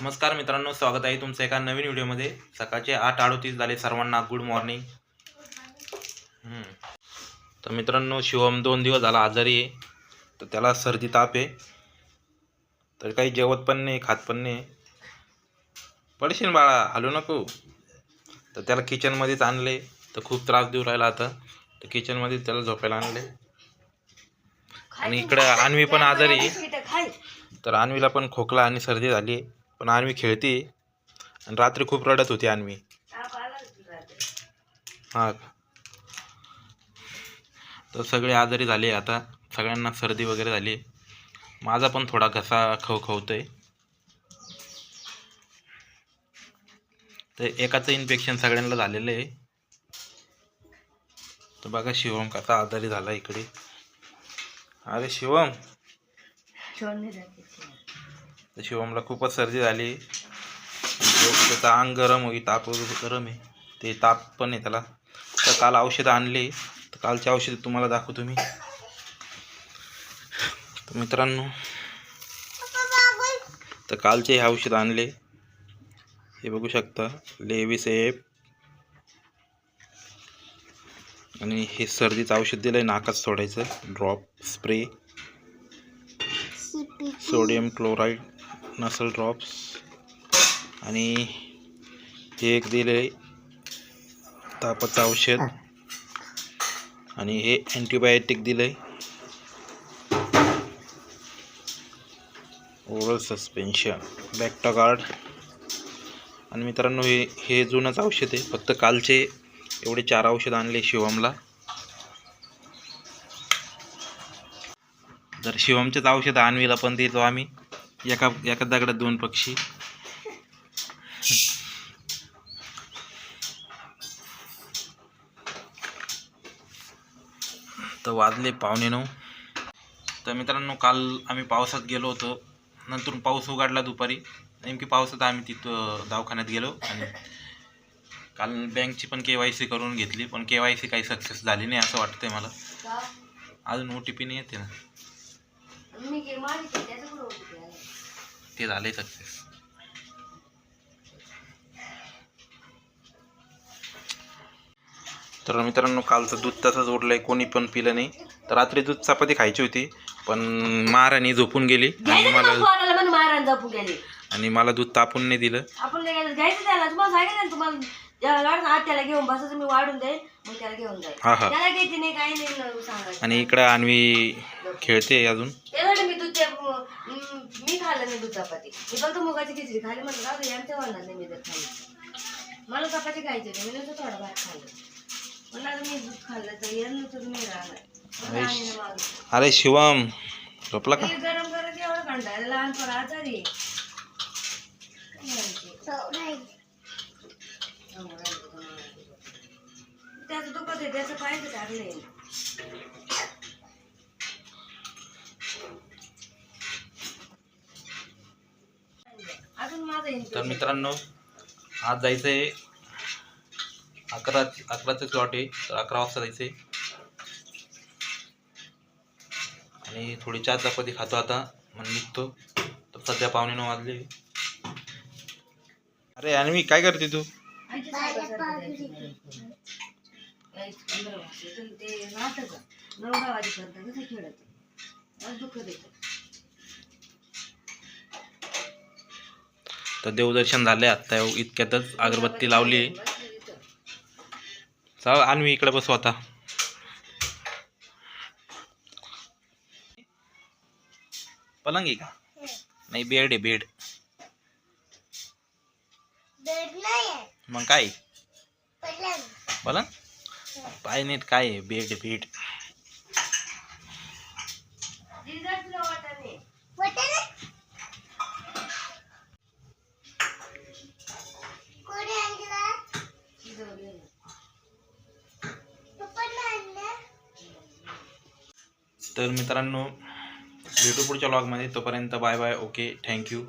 नमस्कार मित्रांनो स्वागत आहे तुमचं एका नवीन व्हिडिओमध्ये. सकाळचे आठ अडोतीस झाले सर्वांना गुड मॉर्निंग. तर मित्रांनो शिवम दोन दिवस झाला आजारी आहे. तर त्याला सर्दी ताप आहे. तर काही जेवत पण नाही खात पण नाही. पडशील बाळा हलू नको. तर त्याला किचनमध्येच आणले. तर खूप त्रास देऊ राहिला आता. तर किचनमध्ये त्याला झोपायला आणले. आणि इकडं अन्वी पण आजारी आहे. तर अन्वीला पण खोकला आणि सर्दी झाली आहे. पण अन्वी खेळते. आणि रात्री खूप रडत होती अन्वी हां. तर सगळे आजारी झाले. आता सगळ्यांना सर्दी वगैरे झाली. माझा पण थोडा घसा खवखवतोय. तर एकाचं इन्फेक्शन सगळ्यांना झालेलं आहे. तर बघा शिवम कसा आजारी झाला इकडे. अरे शिवम. तर शिवमला खूपच सर्दी झाली. त्याचा त्याचं अंग गरम होई ताप वगैरे गरम आहे ते ताप पण आहे त्याला. तर काल औषधं आणली. तर कालची औषधं तुम्हाला दाखवतो मी. तर मित्रांनो तर कालचे हे औषध आणले. हे बघू शकता लेविस एप. आणि हे सर्दीचं औषध दिलं आहे नाकात सोडायचं. Drop spray. Sodium chloride. Nasal drops आणि हे एक दिले तापाचं औषध. आणि हे अँटीबायोटिक दिलं आहे ओरल सस्पेन्शन बॅक्टॉगार्ड आणि मित्रांनो हे हे जुनंच औषध आहे. फक्त कालचे एवढे चार औषध आणले शिवमला. जर शिवमचेच औषध आणवीला पण देतो आम्ही. एका एका दगडात दोन पक्षी. तर वाजले पावणे नऊ. तर मित्रांनो काल आम्ही पावसात गेलो होतो. नंतर पाऊस उघडला दुपारी. नेमकी पावसात आम्ही तिथं दवाखान्यात गेलो आणि काल बँकची पण के वाय सी करून घेतली पण के वाय सी काही सक्सेस झाली नाही असं वाटतंय मला. अजून ओ टी पी नाही येते ना. ते झाले सक्सेस तर मित्रांनो कालचं दूध तसंच उरलंय कोणी पण पिलं नाही. तर रात्री दूध चपाती खायची होती पण महाराणी झोपून गेली आणि मला महाराज जपून गेले. आणि मला दूध तापून नाही दिलं. आपण नाही गेलं घ्यायचं त्याला. तुम्हाला सांगितलं ना तुम्हाला ज्याला त्याला घेऊन बसायचं मी वाढून मग त्याला घेऊन जाईल हा हा. त्याला नाही काही नाही न सांगायचं. आणि इकडं अन्वी खेळते अजून? मी दूध ते म, मी खाल्लं नाही दूध चपाती. मी फक्त मुगाची खिचडी खाली दे, यांचं होणार नाही मी जर खाल्ली. मला चपाती खायची नाही मी नुसतं थोडं भात खाल्लं. म्हणलं आता मी दूध खाल्लं तर यांना तर राहणार. मग. अरे शिवम झोपला का? हे गरम गरम एवढं कंटाळलं लहानपण आजारी त्याचं दुखत आहे त्याचं अजून माझं तर. मित्रांनो आज जायचं आहे अकरा अकराचं स्लॉट आहे तर अकरा वाजता जायचं आहे आणि थोडी चहा चपाती खातो आता मग निघतो. तर सध्या पावणे नऊ वाजले. अरे अन्वी काय करते तू? तर ते नाटक खेळत देवदर्शन झाले आत्ता इतक्यातच अगरबत्ती लावली. चल अन्वी इकडे बसू आता. पलंग आहे का? नाही बेड आहे बेड. मग काय? पलंग. पाय नीट काय आहे? Bed bed. तर मित्रांनो भेटू पुढच्या लॉगमध्ये तोपर्यंत बाय बाय. Okay thank you